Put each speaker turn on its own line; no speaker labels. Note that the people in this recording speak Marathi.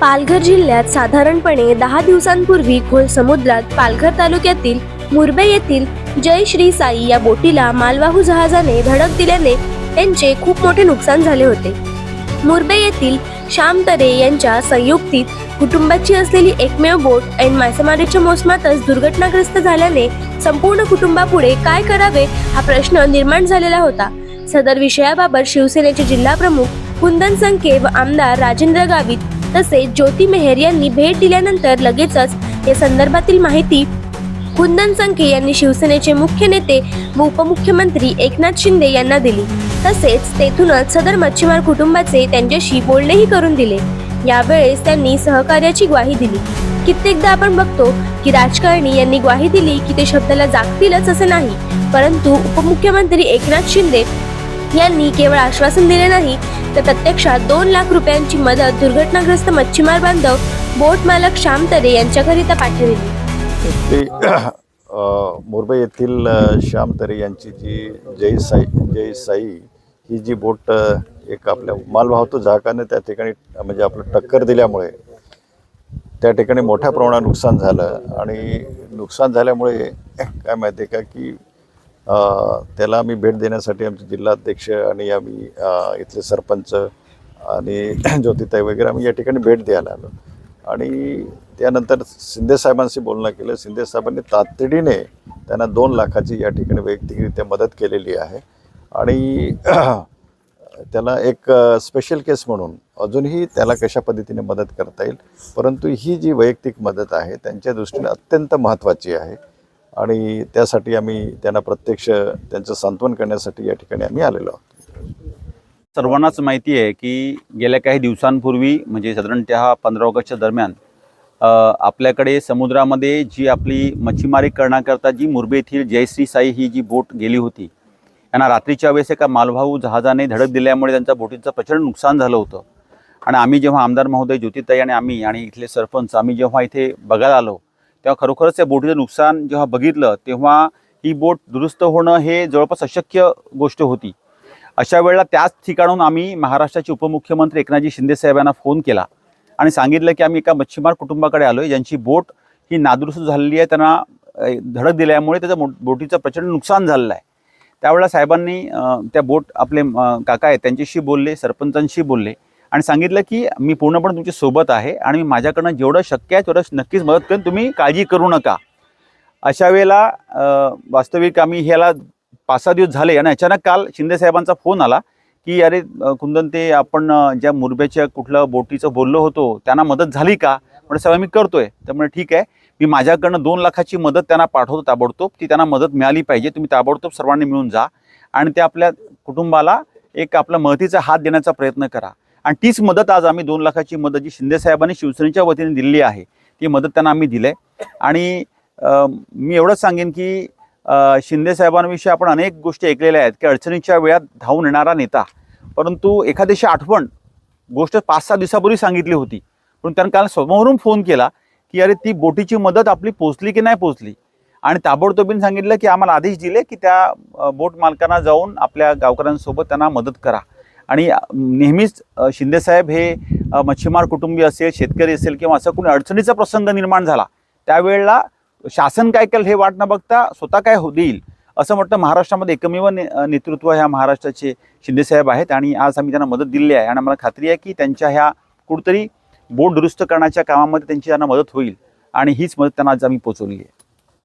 पालघर जिल्ह्यात साधारणपणे दहा दिवसांपूर्वी खोल समुद्रात पालघर तालुक्यातील मुरबे येथील जय श्री साई या बोटीला मालवाहू जहाजाने धडक दिल्याने त्यांचे खूप मोठे नुकसान झाले होते. मुरबे येथील श्याम तरे यांच्या संयुक्तीत कुटुंबाची असलेली एकमेव बोट ऐन मासेमारीच्या मोसमातच दुर्घटनाग्रस्त झाल्याने संपूर्ण कुटुंबापुढे काय करावे हा प्रश्न निर्माण झालेला होता. सदर विषयाबाबत शिवसेनेचे जिल्हा प्रमुख कुंदन संखे व आमदार राजेंद्र गावित तसेच ज्योती मेहर यांनी भेट दिल्यानंतर लगेचच या संदर्भातील माहिती कुंदन संखे यांनी शिवसेनेचे मुख्य नेते व उपमुख्यमंत्री एकनाथ शिंदे यांना दिली. तसेच तेथूनच सदर मच्छीमार कुटुंबाचे त्यांच्याशी बोलणेही करून दिले. यावेळेस त्यांनी सहकार्याची ग्वाही दिली. कित्येकदा आपण बघतो की राजकारणी यांनी ग्वाही दिली की ते शब्दाला जागतीलच असे नाही. परंतु उपमुख्यमंत्री एकनाथ शिंदे यांनी केवळ आश्वासन दिले नाही तर प्रत्यक्षात दोन लाख रुपयांची मदत दुर्घटनाग्रस्त मच्छीमार बांधव बोट मालक श्याम तरे यांच्याकरिता पाठविली.
ते मुंबई येथील श्याम तरे यांची जी जय साई जय साई ही जी बोट एक आपल्या माल वाहतो जहाकाने त्या ठिकाणी म्हणजे आपलं टक्कर दिल्यामुळे त्या ठिकाणी मोठ्या प्रमाणात नुकसान झालं. आणि नुकसान झाल्यामुळे काय माहिती आहे का की त्याला आम्ही भेट देण्यासाठी आमचे जिल्हाध्यक्ष आणि आम्ही इथले सरपंच आणि ज्योतिताई वगैरे आम्ही या ठिकाणी भेट द्यायला आलो. आणि त्यानंतर शिंदेसाहेबांशी बोलणं केलं. शिंदेसाहेबांनी तातडीने त्यांना दोन लाखाची या ठिकाणी वैयक्तिकरित्या मदत केलेली आहे. आणि त्याला एक स्पेशल केस म्हणून अजूनही त्याला कशा पद्धतीने मदत करता येईल परंतु ही जी वैयक्तिक मदत आहे त्यांच्या दृष्टीने अत्यंत महत्त्वाची आहे. आणि त्यासाठी आम्ही त्यांना प्रत्यक्ष त्यांचं सांत्वन करण्यासाठी या ठिकाणी आम्ही आलेलो आहोत.
सर्वांनाच माहिती आहे की गेल्या काही दिवसांपूर्वी म्हणजे साधारणतः पंधरा ऑगस्टच्या दरम्यान आपल्याकडे समुद्रामध्ये जी आपली मच्छीमारी करण्याकरता जी मुरबे येथील जयश्री साई ही जी बोट गेली होती यांना रात्रीच्या वेळेस एका मालवाहू जहाजाने धडक दिल्यामुळे त्यांच्या बोटीचं प्रचंड नुकसान झालं होतं. आणि आम्ही जेव्हा आमदार महोदय ज्योतिताई आणि आम्ही आणि इथले सरपंच आम्ही जेव्हा इथे बघायला आलो तेव्हा खरोखरच या बोटीचं नुकसान जेव्हा बघितलं तेव्हा ही बोट दुरुस्त होणं हे जवळपास अशक्य गोष्ट होती. अशा वेळेला त्याच ठिकाणून आम्ही महाराष्ट्राचे उपमुख्यमंत्री एकनाथजी शिंदे साहेबांना फोन केला आणि सांगितलं की आम्ही एका मच्छीमार कुटुंबाकडे आलो आहे ज्यांची बोट ही नादुरुस्त झालेली आहे त्यांना धडक दिल्यामुळे त्याचं मो बोटीचं प्रचंड नुकसान झालेलं आहे. त्यावेळेला साहेबांनी त्या बोट आपले काका आहेत त्यांच्याशी बोलले सरपंचांशी बोलले. आणि सांगितलं की मी पूर्णपणे तुमच्यासोबत आहे आणि मी माझ्याकडनं जेवढं शक्य आहे तेवढं नक्कीच मदत करेन. तुम्ही काळजी करू नका. अशा वेळेला वास्तविक आम्ही ह्याला पाच सहा दिवस झाले आणि अचानक काल शिंदे साहेबांचा फोन आला की अरे कुंदन ते आपण ज्या मुरब्याच्या कुठलं बोटीचं बोललो होतो त्यांना मदत झाली का? म्हणजे साहेब मी करतोय. त्यामुळे ठीक आहे. मी माझ्याकडनं दोन लाखाची मदत त्यांना पाठवतो ताबडतोब. ती त्यांना मदत मिळाली पाहिजे. तुम्ही ताबडतोब सर्वांनी मिळून जा आणि ते आपल्या कुटुंबाला एक आपला मदतीचा हात देण्याचा प्रयत्न करा. आणि तीच मदत आज आम्ही दोन लाखाची मदत जी शिंदेसाहेबांनी शिवसेनेच्या वतीने दिलेली आहे ती मदत त्यांना आम्ही दिली आहे आणि मी एवढंच सांगेन की शिंदेसाहेबांविषयी शिंदे साहेबांविषयी आपण अनेक गोष्टी ऐकलेल्या आहेत की अडचणीच्या वेळात धावून येणारा नेता. परंतु एखाद्याशी आठवण गोष्ट पाच सहा दिवसापूर्वी सांगितली होती. पण त्यानं काल समोरून फोन केला की अरे ती बोटीची मदत आपली पोचली की नाही पोचली आणि ताबडतोबीन सांगितलं की आम्हाला आदेश दिले की त्या बोट मालकांना जाऊन आपल्या गावकऱ्यांसोबत त्यांना मदत करा. आणि नेहमीच शिंदेसाहेब हे मच्छीमार कुटुंबीय असेल शेतकरी असेल किंवा असं कोणी अडचणीचा प्रसंग निर्माण झाला त्यावेळेला शासन काय केलं हे वाट न बघता स्वतः काय हो देईल असं म्हटलं महाराष्ट्रामध्ये एकमेव ने नेतृत्व ह्या महाराष्ट्राचे शिंदेसाहेब आहेत आणि आज आम्ही त्यांना मदत दिली आहे. आणि आम्हाला खात्री आहे की त्यांच्या ह्या कुठंतरी बोट दुरुस्त करण्याच्या कामामध्ये त्यांची त्यांना मदत होईल आणि हीच मदत त्यांना आज आम्ही पोचवली आहे.